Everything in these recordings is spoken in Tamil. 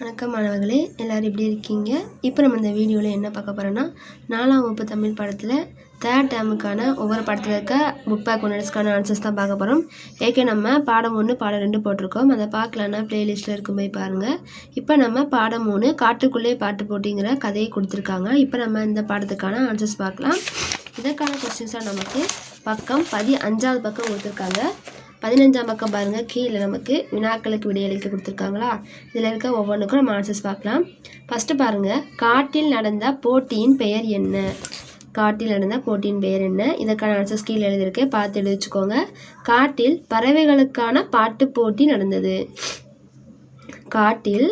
வணக்கம் மாணவர்களே எல்லோரும் எப்படி இருக்கீங்க? இப்போ நம்ம இந்த வீடியோவில் என்ன பார்க்க போகிறோன்னா நாலாம் வகுப்பு தமிழ் படத்தில் தேர்ட் டேமுக்கான ஒவ்வொரு படத்தில் இருக்க புக் பேக் ஒன்னர்ஸ்க்கான ஆன்சர்ஸ் தான் பார்க்க போகிறோம் ஏற்கனவே நம்ம பாடம் ஒன்று பாடம் ரெண்டு போட்டிருக்கோம். அதை பார்க்கலன்னா ப்ளேலிஸ்ட்டில் இருக்கும் போய் பாருங்கள் இப்போ நம்ம பாடம் மூணு காட்டுக்குள்ளே பாட்டு போட்டிங்கிற கதையை கொடுத்துருக்காங்க. இப்போ நம்ம இந்த பாடத்துக்கான ஆன்சர்ஸ் பார்க்கலாம். இதற்கான கொஸ்டின்ஸாக நமக்கு பக்கம் பதி அஞ்சாவது பக்கம் கொடுத்துருக்காங்க. பதினஞ்சாம் பக்கம் பாருங்கள் கீழே நமக்கு வினாக்களுக்கு விடையளிக்க கொடுத்துருக்காங்களா? இதில் இருக்க ஒவ்வொன்றுக்கும் நம்ம ஆன்சர்ஸ் பார்க்கலாம். ஃபஸ்ட்டு பாருங்கள் காட்டில் நடந்த போட்டியின் பெயர் என்ன? காட்டில் நடந்த போட்டியின் பெயர் என்ன? இதற்கான ஆன்சர்ஸ் கீழே எழுதியிருக்கேன் பார்த்து எழுதி வச்சுக்கோங்க காட்டில் பறவைகளுக்கான பாட்டு போட்டி நடந்தது. காட்டில்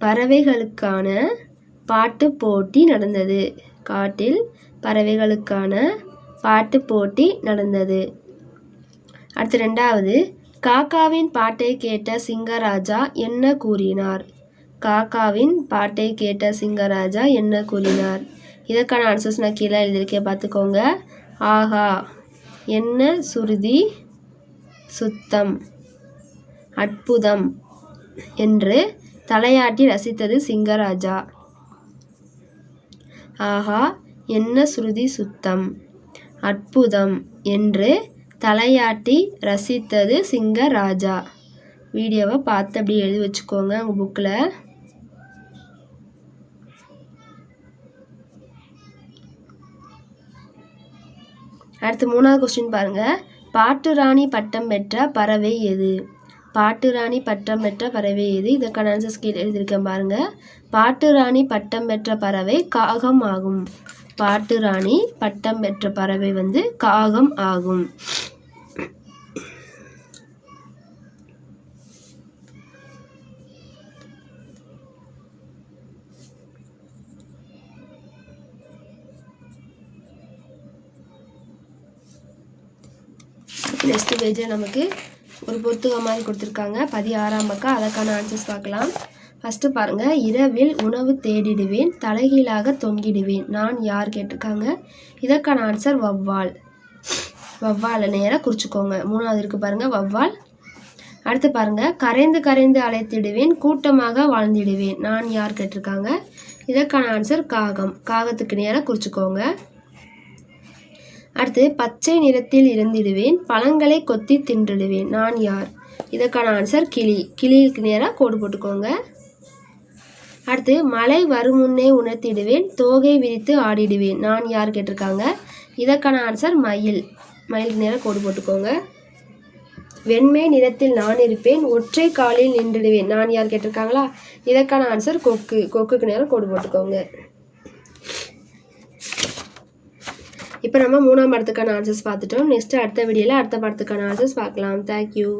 பறவைகளுக்கான பாட்டு போட்டி நடந்தது. காட்டில் பறவைகளுக்கான பாட்டு போட்டி நடந்தது. அடுத்து ரெண்டாவது காக்காவின் பாட்டை கேட்ட சிங்கராஜா என்ன கூறினார்? காக்காவின் பாட்டை கேட்ட சிங்கராஜா என்ன கூறினார்? இதற்கான ஆன்சர்ஸ் நான் கீழே எழுதியிருக்கேன் பார்த்துக்கோங்க. ஆஹா என்ன சுருதி சுத்தம் அற்புதம் என்று தலையாட்டி ரசித்தது சிங்கராஜா. ஆஹா என்ன சுருதி சுத்தம் அற்புதம் என்று தலையாட்டி ரசித்தது சிங்க ராஜா வீடியோவை பார்த்து அப்படியே எழுதி வச்சுக்கோங்க உங்கள் புக்கில் அடுத்து மூணாவது கொஸ்டின் பாருங்கள் பாட்டு ராணி பட்டம் பெற்ற பறவை எது? பாட்டு ராணி பட்டம் பெற்ற பறவை எது? இதற்கான ஆன்சர் ஸ்கீல் எழுதியிருக்கேன் பாருங்கள் பாட்டு ராணி பட்டம் பெற்ற பறவை காகம் ஆகும். பாட்டு ராணி பட்டம் பெற்ற பறவை வந்து காகம் ஆகும். நெக்ஸ்ட் பேஜில் நமக்கு ஒரு புத்தகம் மாதிரி கொடுத்துருக்காங்க. பதினாறாம் பக்கம் அதற்கான ஆன்சர்ஸ் பார்க்கலாம். ஃபஸ்ட்டு பாருங்கள் இரவில் உணவு தேடிடுவேன் தலைகீழாக தொங்கிடுவேன். நான் யார் கேட்டிருக்காங்க? இதற்கான ஆன்சர் வவ்வால் வவ்வாலை நேராக குறிச்சிக்கோங்க. மூணாவது இருக்குது பாருங்கள் வவ்வால் அடுத்து பாருங்கள் கரைந்து கரைந்து அழைத்திடுவேன் கூட்டமாக வாழ்ந்திடுவேன். நான் யார் கேட்டிருக்காங்க? இதற்கான ஆன்சர் காகம். காகத்துக்கு நேராக குறிச்சிக்கோங்க. அடுத்து பச்சை நிறத்தில் இருந்திடுவேன் பழங்களை கொத்தி தின்றுடுவேன். நான் யார்? இதற்கான ஆன்சர் கிளி. கிளிக்கு நேராக கோடு போட்டுக்கோங்க. அடுத்து மழை வரும் முன்னே உணர்த்திடுவேன் தோகை விரித்து ஆடிடுவேன். நான் யார் கேட்டிருக்காங்க? இதற்கான ஆன்சர் மயில். மயிலுக்கு நேராக கோடு போட்டுக்கோங்க. வெண்மை நிறத்தில் நான் இருப்பேன் ஒற்றை காலில் நின்றுடுவேன். நான் யார் கேட்டிருக்காங்களா? இதற்கான ஆன்சர் கொக்கு. கொக்குக்கு நேரம் கோடு போட்டுக்கோங்க. இப்போ நம்ம மூணாம் படத்துக்கான ஆன்சர்ஸ் பார்த்துட்டோம். நெக்ஸ்ட்டு அடுத்த வீடியோவில் அடுத்த படத்துக்கான ஆன்சர்ஸ் பார்க்கலாம். தேங்க்யூ